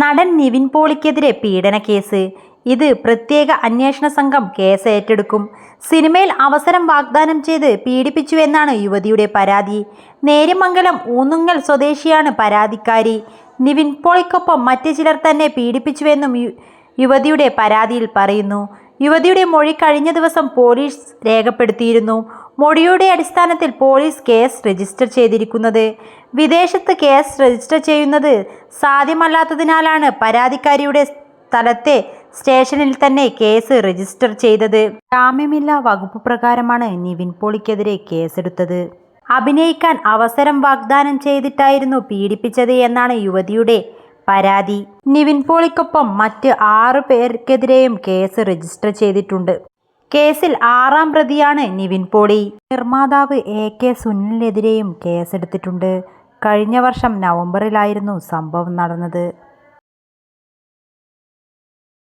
നടൻ നിവിൻ പോളിക്കെതിരെ പീഡന കേസ്. ഇത് പ്രത്യേക അന്വേഷണ സംഘം കേസ് ഏറ്റെടുക്കും സിനിമയിൽ അവസരം വാഗ്ദാനം ചെയ്ത് പീഡിപ്പിച്ചുവെന്നാണ് യുവതിയുടെ പരാതി. നേര്യമംഗലം ഊന്നുങ്ങൽ സ്വദേശിയാണ് പരാതിക്കാരി. നിവിൻ പോളിക്കൊപ്പം മറ്റു ചിലർ തന്നെ പീഡിപ്പിച്ചുവെന്നും യുവതിയുടെ പരാതിയിൽ പറയുന്നു. യുവതിയുടെ മൊഴി കഴിഞ്ഞ ദിവസം പോലീസ് രേഖപ്പെടുത്തിയിരുന്നു. മൊഴിയുടെ അടിസ്ഥാനത്തിൽ പോലീസ് കേസ് രജിസ്റ്റർ ചെയ്തിരിക്കുന്നത്. വിദേശത്ത് കേസ് രജിസ്റ്റർ ചെയ്യുന്നത് സാധ്യമല്ലാത്തതിനാലാണ് പരാതിക്കാരിയുടെ സ്ഥലത്തെ സ്റ്റേഷനിൽ തന്നെ കേസ് രജിസ്റ്റർ ചെയ്തത്. ജാമ്യമില്ലാ വകുപ്പ് പ്രകാരമാണ് നിവിൻ പോളിക്കെതിരെ കേസെടുത്തത്. അഭിനയിക്കാൻ അവസരം വാഗ്ദാനം ചെയ്തിട്ടായിരുന്നു പീഡിപ്പിച്ചത് എന്നാണ് യുവതിയുടെ പരാതി. നിവിൻ പോളിക്കൊപ്പം മറ്റ് ആറു പേർക്കെതിരെയും കേസ് രജിസ്റ്റർ ചെയ്തിട്ടുണ്ട്. കേസിൽ ആറാം പ്രതിയാണ് നിവിൻ പോളി. നിർമ്മാതാവ് എ കെ സുനിലിനെതിരെയും കേസെടുത്തിട്ടുണ്ട്. കഴിഞ്ഞ വർഷം നവംബറിലായിരുന്നു സംഭവം നടന്നത്.